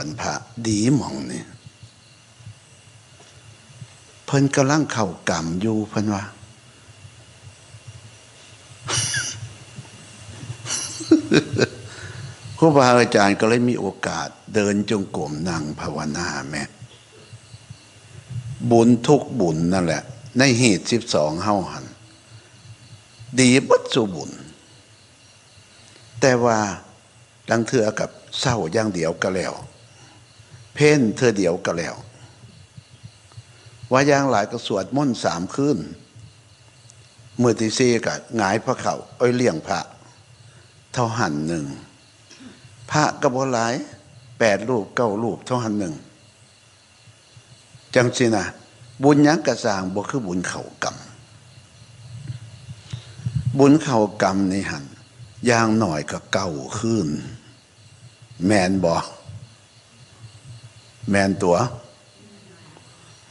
วนพระดีมองนี่เพิ่นกำลังเข้ากรรมอยู่เพิ่นว่าครูบาอาจารย์ก็เลยมีโอกาสเดินจงกรมนั่งภาวนาแม่บุญทุกบุญนั่นแหละ ในเหตุสิบสองเฮาหัน ดีบัดสุบุญ แต่ว่าลังเถือกับเศร้าอย่างเดียวก็แล้ว เพ่นเธอเดียวก็แล้ว ว่าย่างหลายก็สวดมนต์สามคืนมือที่สี่กับหงายพระเขาเอ้ยเลี้ยงพระ เท่าหันหนึ่งพระกระบหลายแปดรูปเก้ารูปเท่าหันหนึ่งจังสินะบุญยังกระสางบ่คือบุญเข่ากรรมบุญเข่ากรรมในหันอย่างหน่อยก็เก่าขึ้น แมนบ่ แมนตัว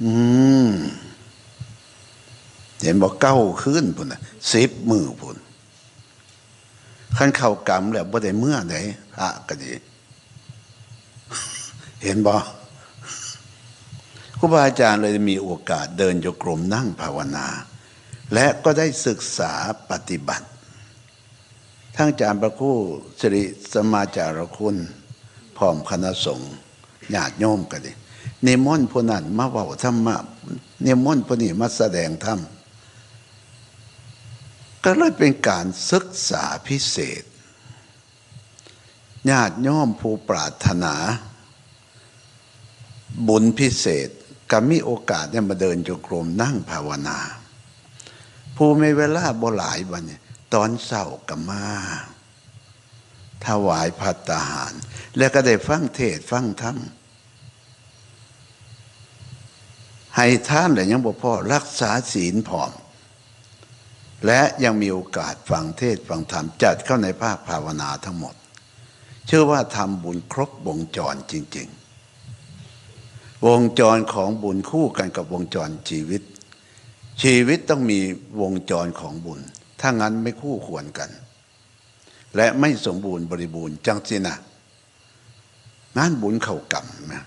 อืมเห็นบอกเก้าขึ้นพุ่นนะสิบมือพุ่นขั้นเข้ากรรมแล้วบ่ได้เมื่อไหนพระก็ดีเห็นบ่ครูบาอาจารย์เลยมีโอกาสเดินโยกรมนั่งภาวนา และก็ได้ศึกษาปฏิบัติ ทั้งอาจารย์ประคู่สิริสมาจารคุณพร้อมคณะสงฆ์ ญาติโยมกันดิเนมอนต์ผู้นั้นมาเว้าธรรมะเนมอนต์ผู้นี้มาแสดงธรรมก็เลยเป็นการศึกษาพิเศษญาติโยมผู้ปรารถนา บุญพิเศษก็มีโอกาสได้มาเดินจงกรมนั่งภาวนา ผู้ไม่เวลาบ่หลายวันเนี่ยตอนเศร้าก็มาถวายพัตตาหาร แล้วก็ได้ฟังเทศฟังธรรม ให้ท่านแต่ยังบ่พอรักษาศีลพร้อม และยังมีโอกาสฟังเทศฟังธรรมจัดเข้าในภาคภาวนาทั้งหมด เชื่อว่าทำบุญครบวงจรจริง ๆ วงจรของบุญคู่กันกับวงจรชีวิต ชีวิตต้องมีวงจรของบุญ ถ้างั้นไม่คู่ควรกัน และไม่สมบูรณ์บริบูรณ์จังสินะงานบุญเข้ากรรมนะ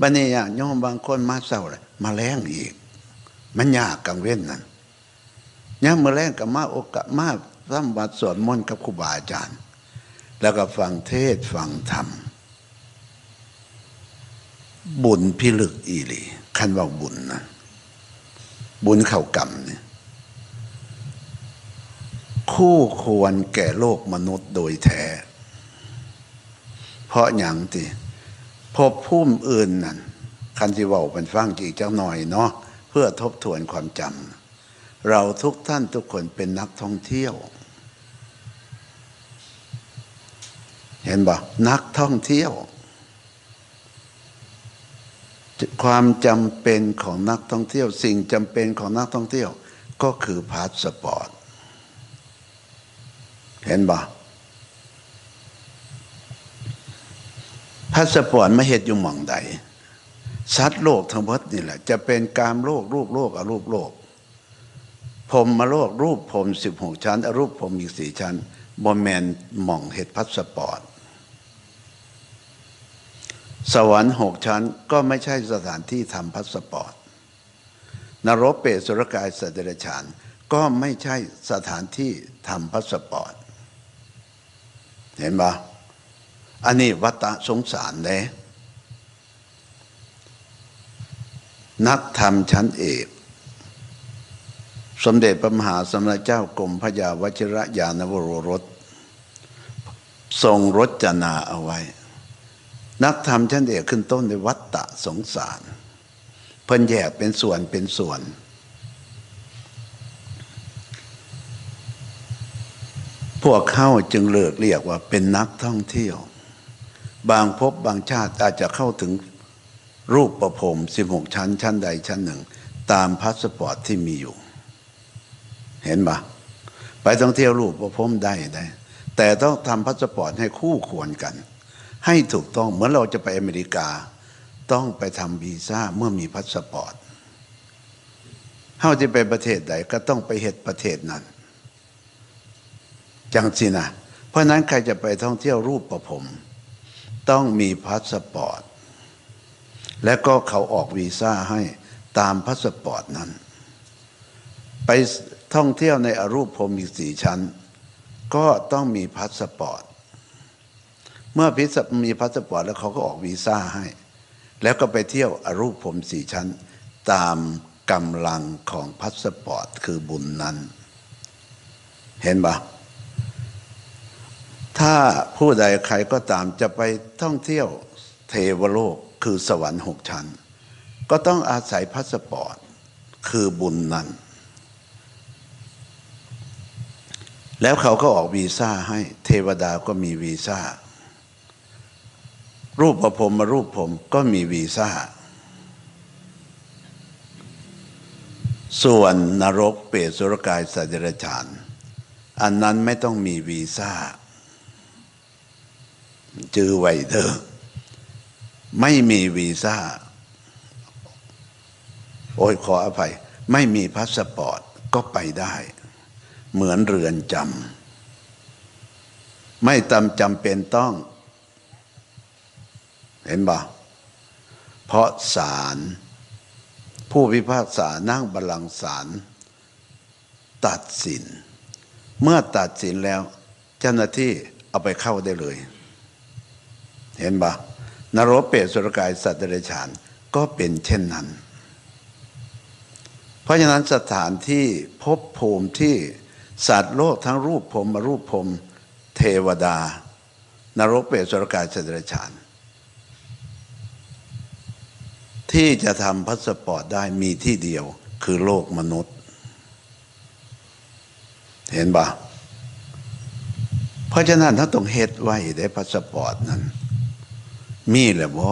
บันนี้อะโยมบางคนมาเศร้าเลยมาแล้งอีก มันยากกังเว้นนั่นย่ามาแล้งกับมาโอกาสมาสัมบัติสวดมนต์กับครูบาอาจารย์ แล้วก็ฟังเทศฟังธรรม บุญพิลึกอีหลีคันว่าบุญนะบุญเข้ากรรมเนี่ยคู่ควรแก่โลกมนุษย์โดยแท้ เพราะอย่างที่ พบพุ่มอื่นนั่นคันที่เว่าเป็นฟังจีกจักหน่อยเนาะเพื่อทบทวนความจำเราทุกท่านทุกคนเป็นนักท่องเที่ยว เห็นบ่นักท่องเที่ยว ความจำเป็นของนักท่องเที่ยว สิ่งจำเป็นของนักท่องเที่ยว ก็คือพาสปอร์ตเห็นบ่าสปอร์ตไม่เหตุอยู่หม่องใดสัตว์โลกทั้งหมดนี่แหละ จะเป็นกามโลกรูปโลกอรูปโลกพรหมโลกรูปพรมสิบหกชั้น อรูปพรมอีกสี่ชั้นบอมแมนหม่องเหตุพาสปอร์ตสวรรค์หกชั้นก็ไม่ใช่สถานที่ทำพาสปอร์ตนรกเปรตสุรกายสัตว์เดรัจฉานก็ไม่ใช่สถานที่ทำพาสปอร์ต เห็นปะ อันนี้วัตะสงสารเลยนักธรรมชั้นเอก สมเด็จพระมหาสมณเจ้ากรมพระยาวชิระยานวโรรส ทรงรจนาเอาไว้ นักธรรมชั้นเอกขึ้นต้นในวัตตะสงสาร เพิ่นแยกเป็นส่วนเป็นส่วน พวกเข้าจึงเลิกเรียกว่าเป็นนักท่องเที่ยว บางภพบางชาติอาจจะเข้าถึงรูปประพรม16ชั้น ชั้นใดชั้นหนึ่ง ตามพาสปอร์ตที่มีอยู่ เห็นปะไปท่องเที่ยวรูปประพรมได้ได้ แต่ต้องทำพาสปอร์ตให้คู่ควรกัน ให้ถูกต้องเหมือนเราจะไปอเมริกา ต้องไปทำวีซ่าเมื่อมีพาสปอร์ตเฮาจะไปประเทศใดก็ต้องไปเหตุประเทศนั้นจังสินะเพราะนั้นใครจะไปท่องเที่ยวรูปประพรม ต้องมีพาสปอร์ต และก็เขาออกวีซ่าให้ตามพาสปอร์ตนั้น ไปท่องเที่ยวในอรูปพรมอีกสี่ชั้น ก็ต้องมีพาสปอร์ต เมื่อพิสมีพาสปอร์ตแล้วเขาก็ออกวีซ่าให้ แล้วก็ไปเที่ยวอรูปพรมสี่ชั้น ตามกำลังของพาสปอร์ตคือบุญนั้น เห็นปะ ถ้าผู้ใดใครก็ตามจะไปท่องเที่ยวเทวโลกคือสวรรค์หกชั้น ก็ต้องอาศัยพาสปอร์ตคือบุญนั้น แล้วเขาก็ออกวีซ่าให้เทวดาก็มีวีซ่า รูปประพรหมรูปผมก็มีวีซ่า ส่วนนรกเปรตสุรกายสัตว์เดรัจฉานอันนั้นไม่ต้องมีวีซ่า จือไวเถอะไม่มีวีซ่า โอ้ยขออภัย ไม่มีพาสปอร์ตก็ไปได้ เหมือนเรือนจำไม่ตำจำเป็นต้อง เห็นบ่เพราะศาลผู้พิพากษานั่งบัลลังก์ศาลตัดสิน เมื่อตัดสินแล้ว เจ้าหน้าที่เอาไปเข้าได้เลย เห็นบ่นรกเปรตสุรกายสัตว์เดรัจฉานก็เป็นเช่นนั้น เพราะฉะนั้นสถานที่พบภูมิที่สัตว์โลกทั้งรูปผมมารูปผมเทวดา นรกเปรตสุรกายสัตว์เดรัจฉาน ที่จะทำพาสปอร์ตได้มีที่เดียวคือโลกมนุษย์ เห็นปะเพราะฉะนั้นถ้าต้องเฮ็ดไว้ได้พาสปอร์ตนั้น มีแหละบ่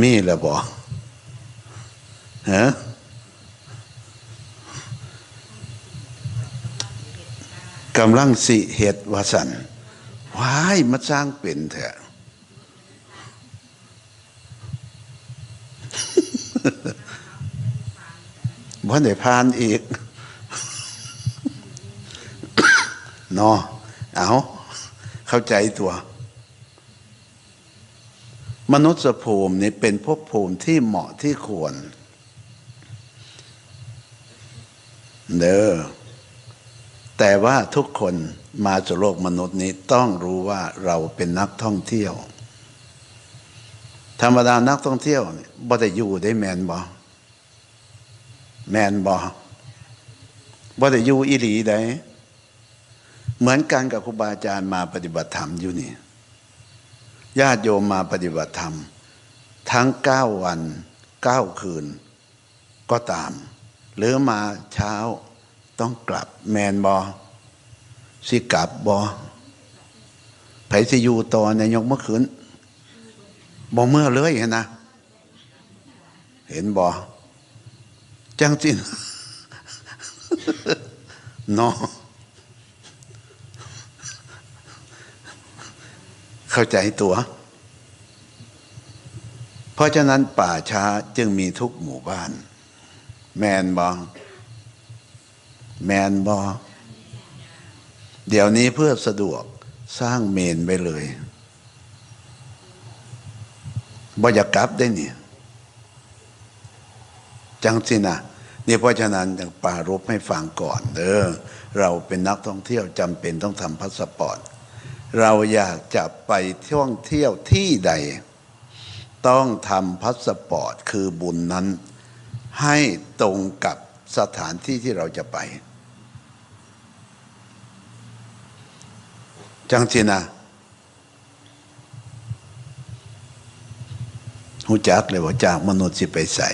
มีแหละบ่ฮะกำลังสิเฮ็ดว่าสันว้ายมาสร้างเป็นเถอะบ่ได้พานอีกเนาะเอา เข้าใจตัว มนุษย์ภูมินี่เป็นภพภูมิที่เหมาะที่ควร เด้อแต่ว่าทุกคนมาสู่โลกมนุษย์นี้ต้องรู้ว่าเราเป็นนักท่องเที่ยว ธรรมดานักท่องเที่ยวนี่บ่ได้อยู่ได้แมนบ่แมนบอบ่ได้อยู่อีหลีได้ เหมือนกันกับครูบาอาจารย์มาปฏิบัติธรรมอยู่นี่ญาติโยมมาปฏิบัติธรรม ทั้งเก้าวันเก้าคืน ก็ตาม หรือมาเช้าต้องกลับแมนบอสิกลับบอไผสิอยู่ต่อในยกเมื่อคืนบอเมื่อเลยเห็นนะ เห็นบอจังจินเนาะ เข้าใจตัว เพราะฉะนั้นป่าช้าจึงมีทุกหมู่บ้าน แมนบอแมนบอเดี๋ยวนี้เพื่อสะดวกสร้างเมนไปเลยบ่อยากกลับได้เนี่ยจังสินะนี่เพราะฉะนั้นอย่างปารบให้ฟังก่อนเด้อเราเป็นนักท่องเที่ยวจำเป็นต้องทำพาสปอร์ต เราอยากจะไปท่องเที่ยวที่ใด ต้องทำพาสปอร์ตคือบุญนั้น ให้ตรงกับสถานที่ที่เราจะไป จังสินะหูจักเลยว่าจากมนุษย์สิไปใส่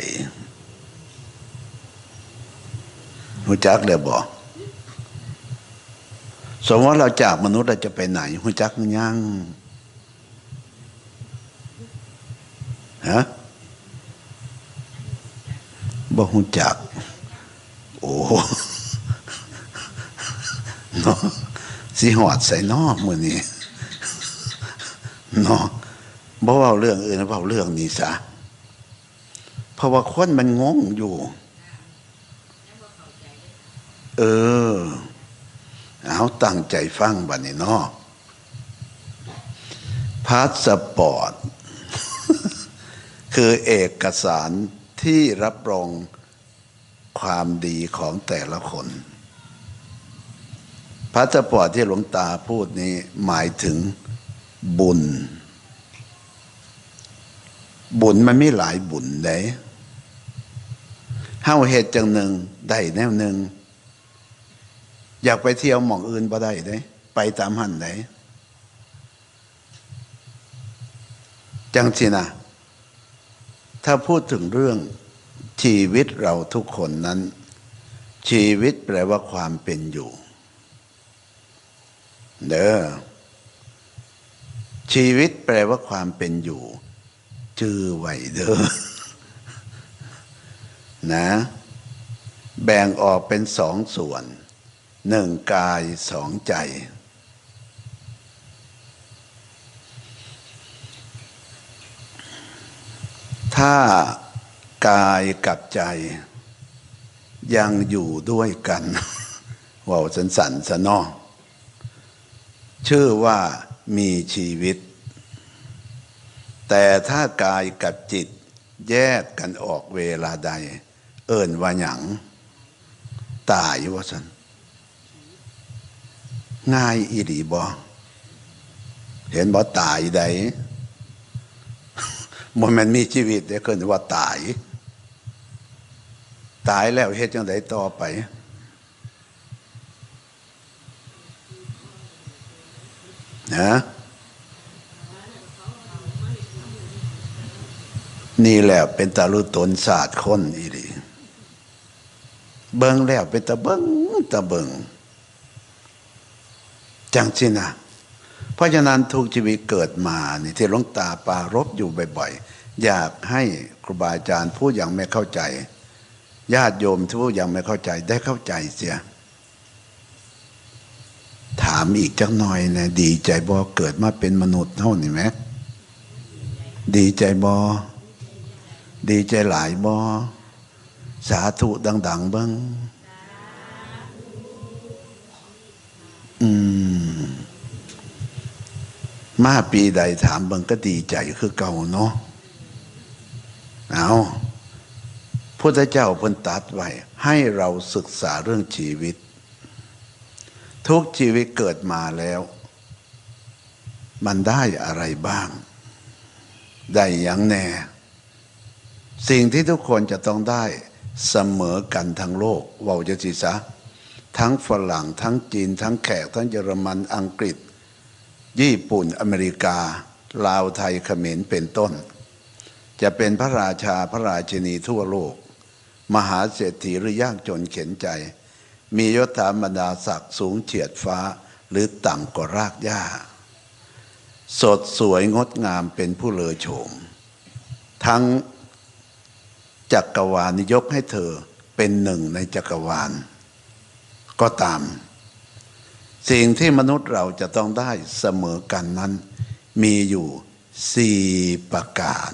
หูจักเลยบอก สมมติเราจากมนุษย์เราจะไปไหนหูจักยังฮะบ่หูจัก โอ้เนาะสิหอดใส่นอกมือนี้เนาะบ่เว้าเรื่องอื่นเว้าเรื่องนี้ซะเพราะว่าคนมันงงอยู่ เออ เอาตั้งใจฟังบัดนี้เนาะพาสปอร์ต คือเอกสารที่รับรองความดีของแต่ละคนพาสปอร์ตที่หลวงตาพูดนี้หมายถึงบุญ บุญมันไม่หลายบุญเด้เฮาเหตุจังหนึ่งได้แนวหนึ่ง อยากไปเที่ยวหม่องอื่นบ่ได้เด้ไปตามหันได้จังสินะถ้าพูดถึงเรื่องชีวิตเราทุกคนนั้น ชีวิตแปลว่าความเป็นอยู่ เด้อชีวิตแปลว่าความเป็นอยู่ จือไหวเด้อนะ แบ่งออกเป็นสองส่วน หนึ่งกายสองใจ ถ้ากายกับใจ ยังอยู่ด้วยกันว่าวสันสันสนอชื่อว่ามีชีวิต แต่ถ้ากายกับจิตแยกกันออกเวลาใด เอิ้นว่าหยัง ตายว่าสัน ง่ายอีหลีบอเห็นบ่ตายใดมันมันมีชีวิตเดี๋ยวเกินว่าตาย ตายแล้วเฮ็ดจังไดต่อไป นะนี่แหละเป็นตาลุตนศาสตร์คนอีหลีเบิงแล้วเป็นตาเบิงตาเบิง จังสินะเพราะฉะนั้นทุกชีวิตเกิดมานี่ที่หลวงตาปารบอยู่บ่อยๆ อยากให้ครูบาอาจารย์ผู้ยังไม่เข้าใจ ญาติโยมผู้ยังไม่เข้าใจได้เข้าใจเสีย ถามอีกจักหน่อยนะดีใจบอเกิดมาเป็นมนุษย์เท่านี่ไหมดีใจบอดีใจหลายบอสาธุดัง ๆบ้าง อืม มาปีใดถามเบังก็ดีใจคือเก่าเนาะเอาพุทธเจ้าเพิ่นตัดไว้ให้เราศึกษาเรื่องชีวิต ทุกชีวิตเกิดมาแล้ว มันได้อะไรบ้าง ได้อย่างแน่ สิ่งที่ทุกคนจะต้องได้เสมอกันทั้งโลกว่าจะสิซะทั้งฝรั่งทั้งจีน ทั้งแขก ทั้งเยอรมันอังกฤษ ญี่ปุ่นอเมริกา ลาวไทยเขมรเป็นต้น จะเป็นพระราชาพระราชินีทั่วโลก มหาเศรษฐีหรือยากจนเข็นใจ มียศถาบรรดาศักดิ์สูงเฉียดฟ้าหรือต่ำกว่ารากหญ้า สดสวยงดงามเป็นผู้เลอโฉมทั้งจักรวาลยกให้เธอเป็นหนึ่งในจักรวาล ก็ตาม สิ่งที่มนุษย์เราจะต้องได้เสมอกันนั้น มีอยู่สี่ประการ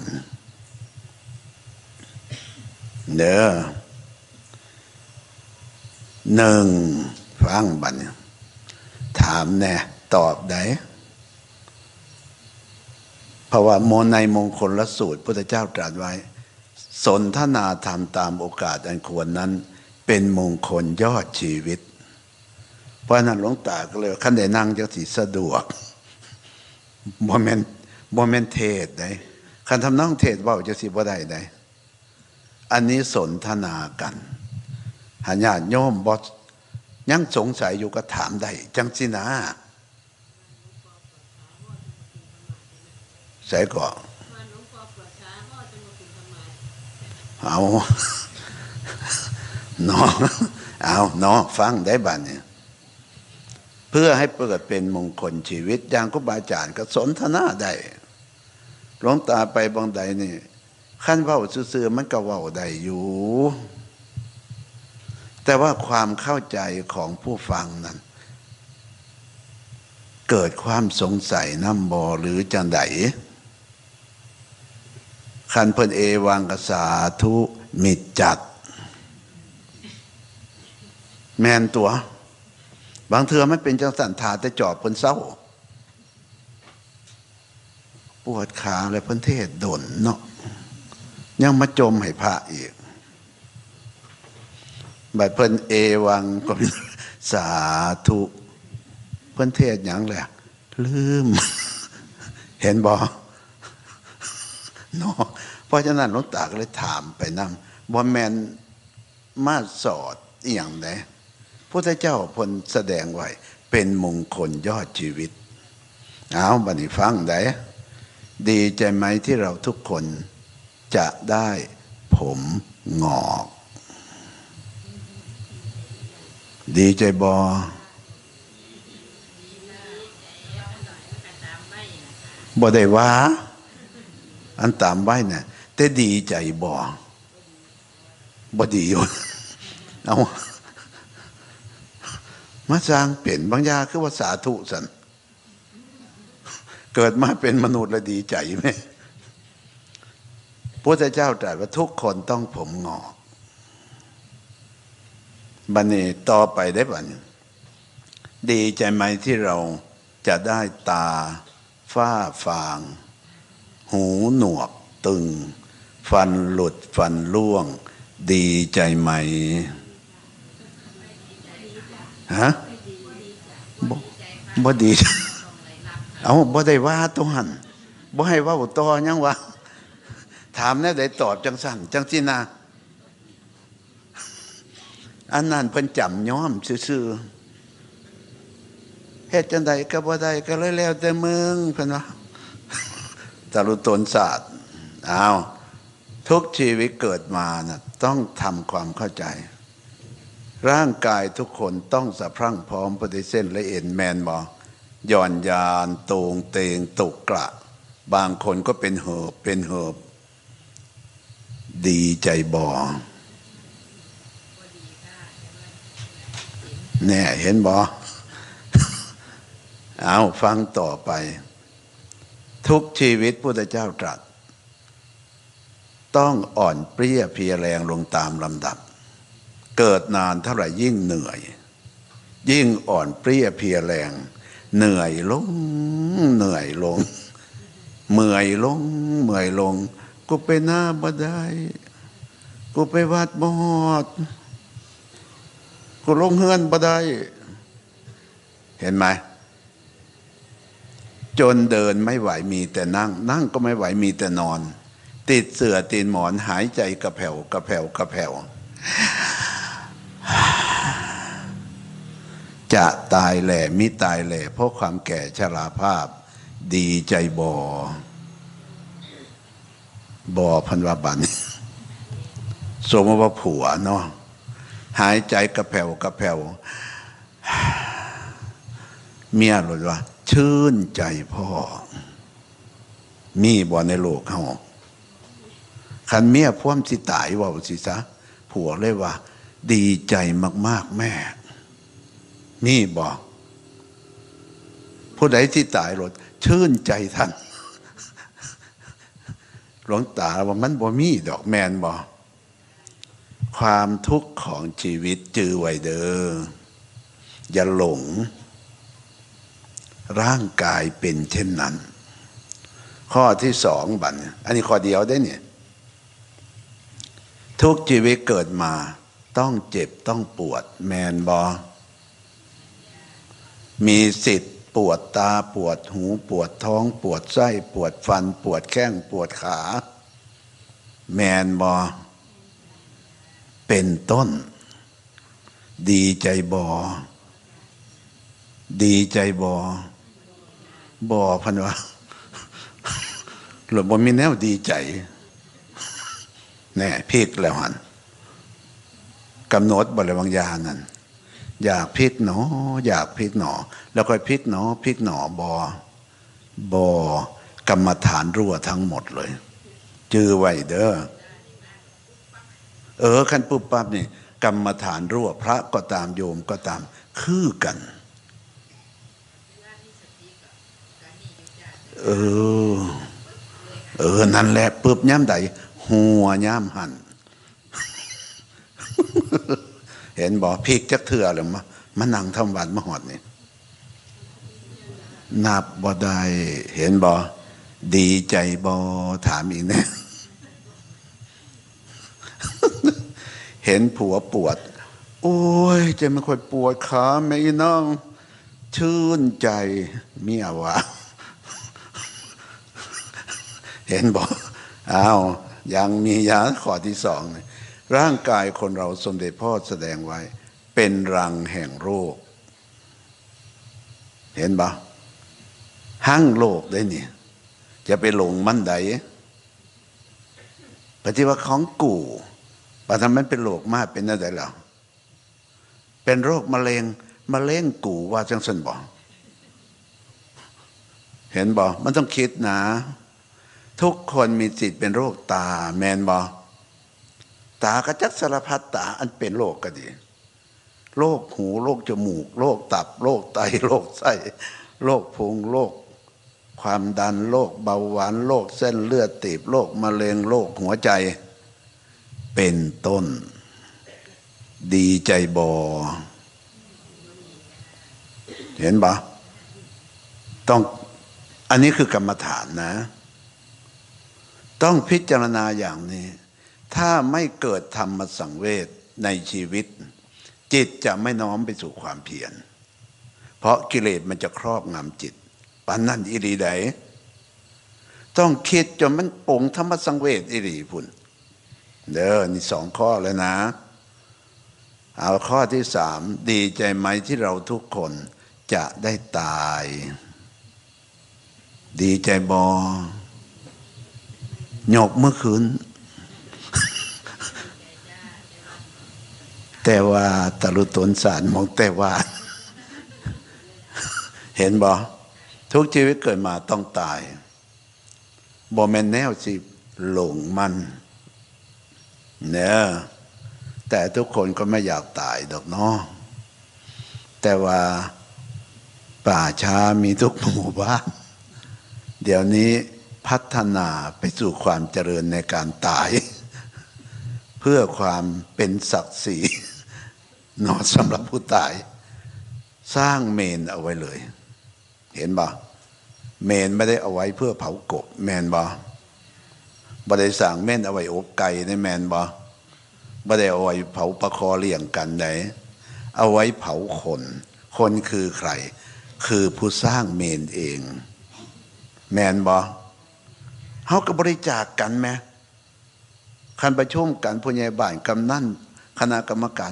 เด้อหนึ่งฟังบัดนถามแน่ตอบได้เพราะว่าโมในมงคลละสูตรพุทธเจ้าตรัสไว้ สนทนาธรรมตามโอกาสอันควรนั้น เป็นมงคลยอดชีวิต เพราะนั้นหลวงตาก็เลยขั้นได้นั่งจะสิสะดวกโมเมนโมเมนเทศได้คันทำน้องเทศเว่าจะสิบ่ได้ได้อันนี้สนทนากันหาญาติโยมบอยังสงสัยอยู่ก็ถามได้จังสินะใส่ก่อนเอาเนาะเอาเนาะฟังได้บ้านเนี่ย พื่อให้เปิดเป็นมงคลชีวิต อย่างครูบาอาจารย์ก็สนทนาได้หลวงตาไปบางใดนี่ขั้นเว่าซื่อๆมันก็เว่าได้อยู่ แต่ว่าความเข้าใจของผู้ฟังนั้น เกิดความสงสัยน้ำบอหรือจังไดคันเพิ่นเอวังกษาทุมิจัด แมนตัว บางเทือมันเป็นจังสันทาแต่จอบเพิ่นเศร้า ปวดขาและเพิ่นเทศดนเนาะยังมาจมให้พระอีกบัดเพิ่นเอวังก็สาธุ เพิ่นเทศหยังแหละลืม เห็นบอเนาะเพราะฉะนั้นหลวงตาก็เลยถามไปนำบ่แมนมาสอดอหย่างใด พระเจ้าพนแสดงไว้เป็นมงคลยอดชีวิต เอาบันี้ฟังได้ดีใจไหมที่เราทุกคนจะได้ผมงอก ดีใจบอบ่ได้ว่า อันตามไว้เนี่ยแต่ดีใจบ่บ่ดีอยู่เอา มาสร้างเป็นบางยาคือว่าสาธุสัน เกิดมาเป็นมนุษย์แล้วดีใจไหมพระเจ้าตรัสว่าทุกคนต้องผมงอกบันนี้ต่อไปได้บันดีใจไหมที่เราจะได้ตาฝ้าฟาง หูหนวกตึง ฟันหลุดฟันร่วง ดีใจไหม ฮะบ่บดีเอาบ่ได้ว่าตัวหันบ่ให้ว่าต่อยังวะถามแน่ได้ตอบจังสั่นจังสินาอันนั้นเพิ่นจำย้อมซื่อเฮ็ดจังใดก็บ่ได้ก็เลยแล้วแต่มึงเพิ่นว่าตรุตนศาสตร์อ้าวทุกชีวิตเกิดมานะต้องทำความเข้าใจ ร่างกายทุกคนต้องสะพรั่งพร้อมปฏิเส้นและเอ็นแมนบอย่อนยานโตงเตงตกกระ บางคนก็เป็นเหิบเป็นเหิบ ดีใจบอแน่เห็นบอเอาฟังต่อไป ทุกชีวิตพุทธเจ้าตรัส ต้องอ่อนเปรี้ยเพียแรงลงตามลำดับ เกิดนานเท่าไหร่ยิ่งเหนื่อย ยิ่งอ่อนเปรี้ยเพียแรง เหนื่อยลง เหนื่อยลง เมื่อยลง เมื่อยลง กูไปหน้าบ่ได้ กูไปวัดบ่ฮอด กูลงเฮือนบ่ได้ เห็นไหมจนเดินไม่ไหวมีแต่นั่ง นั่งก็ไม่ไหวมีแต่นอน ติดเสื่อตีนหมอนหายใจกระแผ่วกระแผ่วกระแผ่ว จะตายแหล่มิตายแหล่เพราะความแก่ชราภาพ ดีใจบอบอพันวาบันสมว่าผัวเนาะหายใจกระแผ่วกระแผ่วเมียหลุดว่า ชื่นใจพ่อ มีบ่ในโลกเขาคันเมียพ่วมสิตายว่าสิซะผัวเลยว่า ดีใจมาก ๆ แม่ มีบอกผู้ใดที่ตายหลดชื่นใจท่านหลวงตาว่ามันบ่มีดอกแมนบอกความทุกข์ของชีวิตจือไว้เด้ออย่าหลง ร่างกายเป็นเช่นนั้น ข้อที่สองบัตรอันนี้ข้อเดียวได้เนี่ยทุกชีวิตเกิดมา ต้องเจ็บต้องปวดแมนบอ มีสิทธิ์ปวดตาปวดหูปวดท้อง ปวดไส้ ปวดฟัน ปวดแข้งปวดขา แมนบอเป็นต้น ดีใจบอดีใจบอบอพันวะหรือบ่มีแนวดีใจแน่พิกแล้วหันกำหนดบริวังยานั่น อยากพลิกหนอ อยากพลิกหนอ แล้วค่อยพลิกหนอพลิกหนอบอบอกรรมฐานรั่วทั้งหมดเลย จือไว้เด้อเออขันปุ๊บปั๊บนี่กรรมฐานรั่วพระก็ตามโยมก็ตาม คือกัน เออ เออ นั่นแหละปุ๊บย่ำใดหัวย่ำหัน เห็นบอกพีกจักเถื่อหรือมามานั่งทำวัดมาหอดนี่นับบ่ได้เห็นบอดีใจบอถามอีกนะเห็นผัวปวด โอ้ยจะไม่ค่อยปวดขาแม่น้อง ชื่นใจเมียวะเห็นบอกอ้าวยังมียาข้อที่สองเลย ร่างกายคนเราสมเด็จพ่อแสดงไว้ เป็นรังแห่งโรค เห็นปะหั่งโลกได้เนี่ยจะไปหลงมั่นใดปฏิว่าของกู่ปะทำมันเป็นโรคมากเป็นอะไรหรอเป็นโรคมะเร็งมะเร็งกู่ว่าจังสันบอกเห็นบอกมันต้องคิดนะ ทุกคนมีสิทธิ์เป็นโรคตาแมนบอก ตากระจักสารพัดตาอันเป็นโรคก็ดีโรคหูโรคจมูกโรคตับโรคไตโรคไส้โรคพุงโรคความดันโรคเบาหวานโรคเส้นเลือดตีบโรคมะเร็งโรคหัวใจ เป็นต้น ดีใจบอเห็นปะต้องอันนี้คือกรรมฐานนะ ต้องพิจารณาอย่างนี้ ถ้าไม่เกิดธรรมสังเวชในชีวิต จิตจะไม่น้อมไปสู่ความเพียร เพราะกิเลสมันจะครอบงำจิตปานนั่นอิรีใดต้องคิดจนมันปงธรรมสังเวชอิรีพุ่นเด้อนี่สองข้อแล้วนะ เอาข้อที่สามดีใจไหมที่เราทุกคนจะได้ตาย ดีใจบอหยกเมื่อคืน แต่ว่าตะลุตนสารมองแต่ว่า เห็นบอทุกชีวิตเกิดมาต้องตายบอแมนแนวสิหลงมันเนี่ยแต่ทุกคนก็ไม่อยากตายดอกเนาะแต่ว่าป่าช้ามีทุกหมู่บ้านเดี๋ยวนี้พัฒนาไปสู่ความเจริญในการตาย เพื่อความเป็นศักดิ์ศรี เนอสำหรับผู้ตาย สร้างเมนเอาไว้เลย เห็นบ่เมนไม่ได้เอาไว้เพื่อเผากบแมนบ่บ่ได้สั่งเม่นเอาไว้อบไก่ในแมนบ่บ่ได้เอาไว้เผาปลาคอเลี้ยงกันไหนเอาไว้เผาคน คนคือใคร คือผู้สร้างเมนเอง แมนบ่เขาก็บริจาคกันไหมคันประชุมกันผู้ใหญ่บ้านกำนันคณะกรรมการ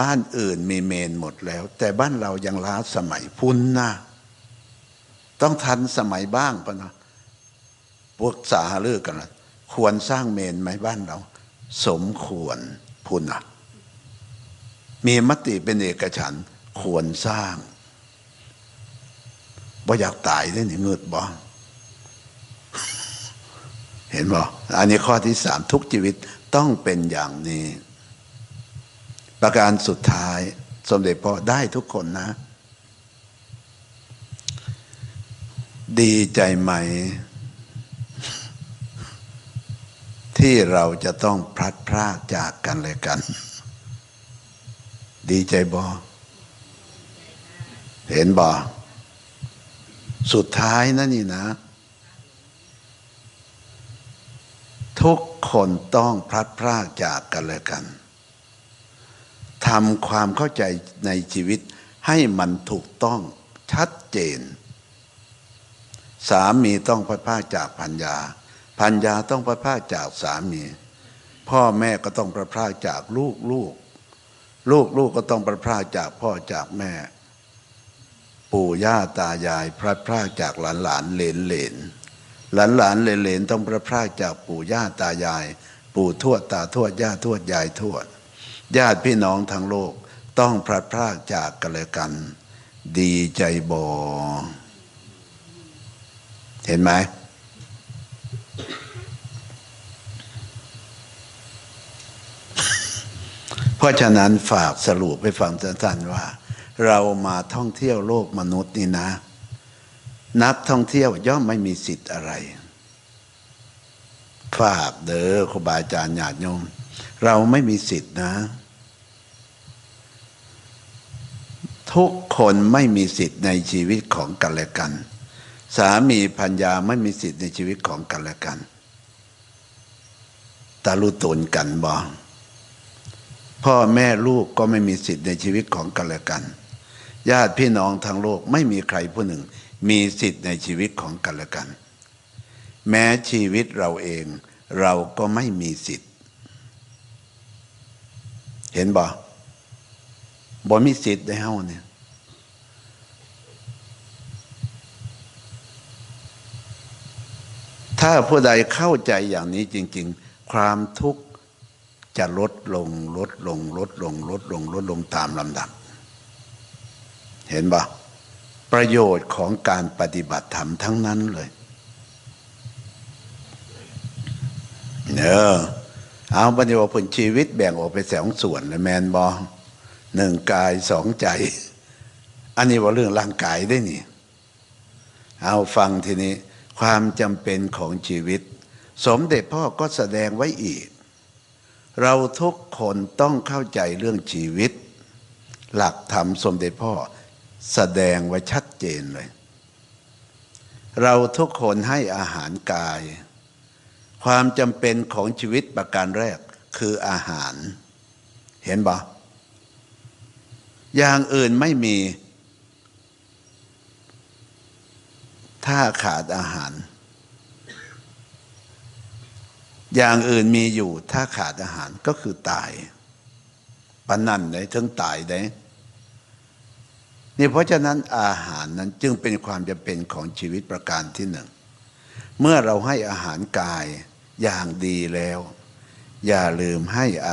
บ้านอื่นมีเมนหมดแล้ว แต่บ้านเรายังล้าสมัยพุ่นนะต้องทันสมัยบ้างปะนะพวกสาเลือกกันนะควรสร้างเมนไหมบ้านเรา สมควรพุ่นนะมีมติเป็นเอกฉันควรสร้างบ่อยากตายได้หนิเงืดบ่เห็นบ่อันนี้ข้อที่สามทุกชีวิตต้องเป็นอย่างนี้ ประการสุดท้าย สมเด็จพ่อได้ทุกคนนะ ดีใจไหม ที่เราจะต้องพลัดพรากจากกันและกัน ดีใจบอเห็นบอสุดท้ายนั่นนี่นะ ทุกคนต้องพลัดพรากจากกันและกัน ทำความเข้าใจในชีวิตให้มันถูกต้องชัดเจน สามีต้องพัดพราจากพัญญาพัญญาต้องพัดพราจากสามี พ่อแม่ก็ต้องพลัดพาจากลูกลูก ลูกลูกก็ต้องพลัดพาจากพ่อจากแม่ ปู่ย่าตายายพลัดพราจากหลานหลานเหลนเหลนหลานหลานเหลนเหลนต้องพลัดพาจากปู่ย่าตายาย ปู่ทวดตาทวดย่าทวดยายทวด ญาติพี่น้องทั้งโลกต้องพลัดพรากจากกันและกัน ดีใจบอเห็นไหมเพราะฉะนั้นฝากสรุปไปฟังสั้นๆว่า เรามาท่องเที่ยวโลกมนุษย์นี่นะ นักท่องเที่ยวย่อมไม่มีสิทธิ์อะไร ฝากเด้อครูบาอาจารย์ญาติโยม เราไม่มีสิทธิ์นะ ทุกคนไม่มีสิทธิ์ในชีวิตของกันและกัน สามีพัญญาไม่มีสิทธิ์ในชีวิตของกันและกันตาลุตนกันบองพ่อแม่ลูกก็ไม่มีสิทธิ์ในชีวิตของกันและกัน ญาติพี่น้องทางโลกไม่มีใครผู้หนึ่ง มีสิทธิ์ในชีวิตของกันและกัน แม้ชีวิตเราเองเราก็ไม่มีสิทธิ์ เห็นบ่ บ่มีสิทธิ์ได้เฮาเนี่ยถ้าผู้ใดเข้าใจอย่างนี้จริง ๆ ความทุกข์จะลดลงลดลงลดลงลดลงลดลงตามลำดับ เห็นปะประโยชน์ของการปฏิบัติธรรมทั้งนั้นเลยเนอเอาปฏิบัติผลชีวิตแบ่งออกเป็นสองส่วนเลยแมนบอ หนึ่งกายสองใจ อันนี้ว่าเรื่องร่างกายได้นี่ เอาฟังทีนี้ความจำเป็นของชีวิต สมเด็จพ่อก็แสดงไว้อีก เราทุกคนต้องเข้าใจเรื่องชีวิต หลักธรรมสมเด็จพ่อแสดงไว้ชัดเจนเลย เราทุกคนให้อาหารกาย ความจำเป็นของชีวิตประการแรกคืออาหาร เห็นปะ อย่างอื่นไม่มี ถ้าขาดอาหาร อย่างอื่นมีอยู่ ถ้าขาดอาหารก็คือตายปนั่นเลยถึงตายได้นี่เพราะฉะนั้นอาหารนั้นจึงเป็นความจำเป็นของชีวิตประการที่หนึ่ง เมื่อเราให้อาหารกายอย่างดีแล้ว อย่าลืมให้อา